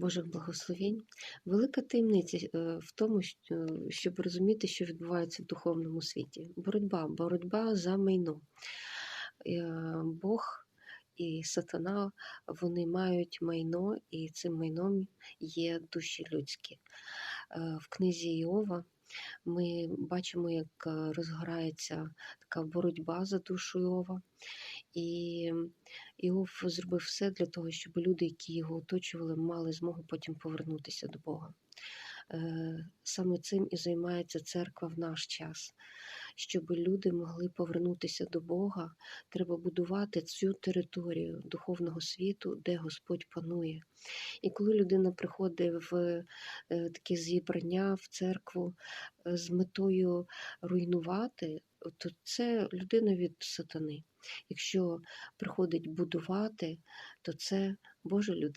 Божих благословень. Велика таємниця е, в тому, щоб розуміти, що відбувається в духовному світі. Боротьба, боротьба за майно. Е, Бог і сатана вони мають майно, і цим майном є душі людські. Е, В книзі Іова ми бачимо, як розгорається така боротьба за душу Іова. І Іов зробив все для того, щоб люди, які його оточували, мали змогу потім повернутися до Бога. Е, Саме цим і займається церква в наш час. Щоб люди могли повернутися до Бога, треба будувати цю територію духовного світу, де Господь панує. І коли людина приходить в е, таке зібрання в церкву е, з метою руйнувати, то це людина від сатани. Якщо приходить будувати, то це Божа людина.